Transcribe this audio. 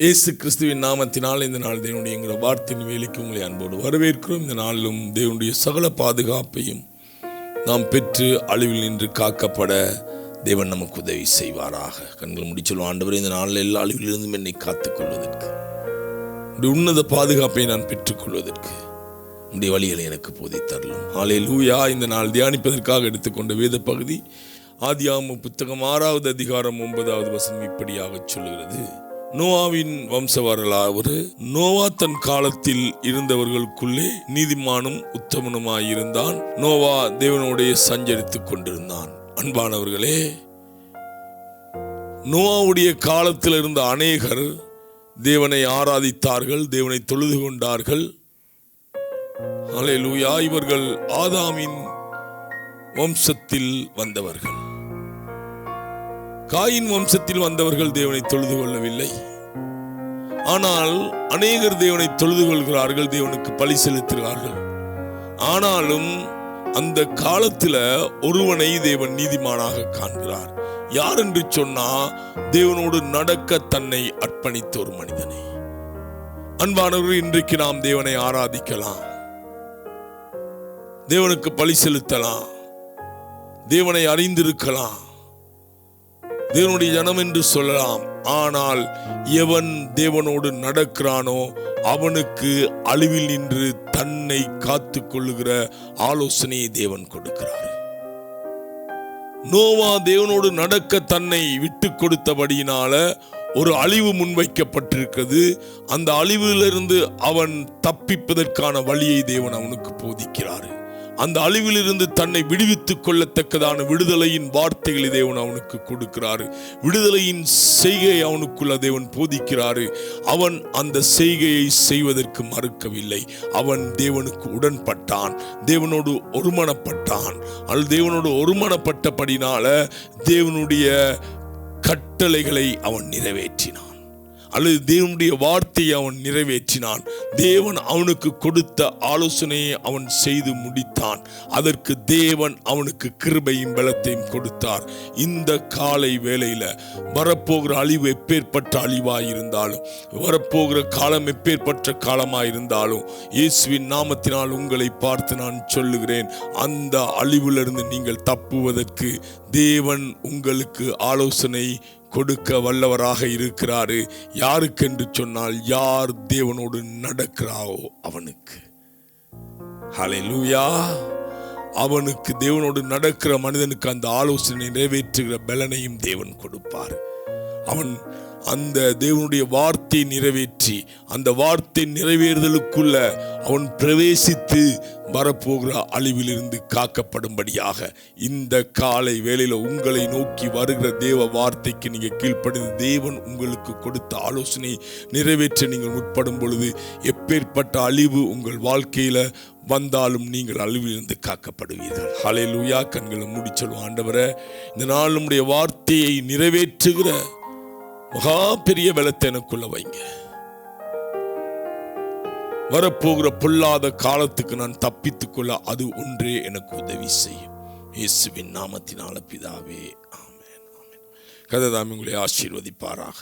இயேசு கிறிஸ்துவின் நாமத்தினால் இந்த நாள் தேவனுடைய வார்த்தையின் வேலைக்கு உங்களை அன்போடு வரவேற்கிறோம். இந்த நாளிலும் தேவனுடைய சகல பாதுகாப்பையும் நாம் பெற்று அழிவில் நின்று காக்கப்பட தேவன் நமக்கு உதவி செய்வாராக. கண்கள் முடிச்சொல்லும் ஆண்டவர் இந்த நாளில் எல்லா அழிவிலிருந்தும் என்னை காத்துக்கொள்வதற்கு உடைய உன்னத பாதுகாப்பை நான் பெற்றுக்கொள்வதற்கு உடைய வழிகளை எனக்கு போதை போதித்தரலும் ஆலே லூயா இந்த நாள் தியானிப்பதற்காக எடுத்துக்கொண்ட வேத பகுதி ஆதியாம புத்தகம் ஆறாவது அதிகாரம் ஒன்பதாவது வசனம் இப்படியாக சொல்கிறது நோவாவின் வம்ச வரலாறு நோவா தன் காலத்தில் இருந்தவர்களுக்குள்ளே நீதிமானும் உத்தமனுமாயிருந்தான். நோவா தேவனோடைய சஞ்சரித்துக் கொண்டிருந்தான். அன்பானவர்களே நோவாவுடைய காலத்தில் இருந்த அநேகர் தேவனை ஆராதித்தார்கள் தேவனை தொழுது கொண்டார்கள். அல்லேலூயா இவர்கள் ஆதாமின் வம்சத்தில் வந்தவர்கள். காயின் வம்சத்தில் வந்தவர்கள் தேவனை தொழுது கொள்ளவில்லை. ஆனால் அநேகர் தேவனை தொழுது கொள்கிறார்கள் தேவனுக்கு பழி செலுத்துகிறார்கள். ஆனாலும் அந்த காலத்தில் ஒருவனை தேவன் நீதிமானாக காண்கிறார். யார் என்று சொன்னா தேவனோடு நடக்க தன்னை அர்ப்பணித்த ஒரு மனிதனை. அன்பானவர்கள் இன்றைக்கு நாம் தேவனை ஆராதிக்கலாம். தேவனுக்கு பழி செலுத்தலாம். தேவனை அறிந்திருக்கலாம். தேவனுடைய ஜனம் என்று சொல்லலாம். ஆனால் எவன் தேவனோடு நடக்கிறானோ அவனுக்கு அழிவில் நின்று தன்னை காத்து கொள்ளுகிற ஆலோசனையை தேவன் கொடுக்கிறார். நோவா தேவனோடு நடக்க தன்னை விட்டு கொடுத்தபடியினால ஒரு அழிவு முன்வைக்கப்பட்டிருக்கிறது. அந்த அழிவிலிருந்து அவன் தப்பிப்பதற்கான வழியை தேவன் அவனுக்கு போதிக்கிறார். அந்த அழிவிலிருந்து தன்னை விடுவித்துக் கொள்ளத்தக்கதான விடுதலையின் வார்த்தைகளை தேவன் அவனுக்கு கொடுக்கிறாரு. விடுதலையின் செய்கையை அவனுக்குள்ள தேவன் போதிக்கிறாரு. அவன் அந்த செய்கையை செய்வதற்கு மறுக்கவில்லை. அவன் தேவனுக்கு உடன்பட்டான். தேவனோடு ஒருமனப்பட்டான். அல்லது தேவனோடு ஒருமனப்பட்டபடினால தேவனுடைய கட்டளைகளை அவன் நிறைவேற்றினான். அல்லது தேவனுடைய வார்த்தையை அவன் நிறைவேற்றினான். தேவன் அவனுக்கு கொடுத்த ஆலோசனையை அவன் செய்து முடித்தான். அதற்கு தேவன் அவனுக்கு கிருபையும் பலத்தையும் கொடுத்தார். இந்த காலை வேளையில் வரப்போகிற அழிவு எப்பேற்பட்ட அழிவாயிருந்தாலும் வரப்போகிற காலம் எப்பேற்பட்ட காலமாயிருந்தாலும் இயேசுவின் நாமத்தினால் உங்களை பார்த்து நான் சொல்லுகிறேன் அந்த அழிவிலிருந்து நீங்கள் தப்புவதற்கு தேவன் உங்களுக்கு ஆலோசனை கொடுக்க வல்லவராக இருக்கிறாரு. யாருக்கென்று சொன்னால் யார் தேவனோடு நடக்கிறாவோ அவனுக்கு. ஹalleluya அவனுக்கு தேவனோடு நடக்கிற மனிதனுக்கு அந்த ஆலோசனை நிறைவேற்றுகிற பலனையும் தேவன் கொடுப்பார். அவன் அந்த தேவனுடைய வார்த்தை நிறைவேற்றி அந்த வார்த்தை நிறைவேறுதலுக்குள்ள அவன் பிரவேசித்து வரப்போகிற அழிவிலிருந்து காக்கப்படும்படியாக இந்த காலை வேளையில் உங்களை நோக்கி வருகிற தேவ வார்த்தைக்கு நீங்கள் கீழ்ப்படுது தேவன் உங்களுக்கு கொடுத்த ஆலோசனை நிறைவேற்ற நீங்கள் முற்படும் பொழுது எப்பேற்பட்ட அழிவு உங்கள் வாழ்க்கையில் வந்தாலும் நீங்கள் அழிவிலிருந்து காக்கப்படுவீர்கள். ஹalleluya கண்களை முடிச்சொல்லும் ஆண்டவரை. இந்த நாள் நம்முடைய வார்த்தையை நிறைவேற்றுகிற மகா பெரிய வெள்ளத்தை எனக்குள்ள வைங்க. வரப்போகிற பொல்லாத காலத்துக்கு நான் தப்பித்துக்கொள்ள அது ஒன்றே எனக்கு உதவி செய்யும். இயேசுவின் நாமத்தினால பிதாவே ஆமேன் ஆமேன். கதை உங்களை ஆசீர்வதிப்பாராக.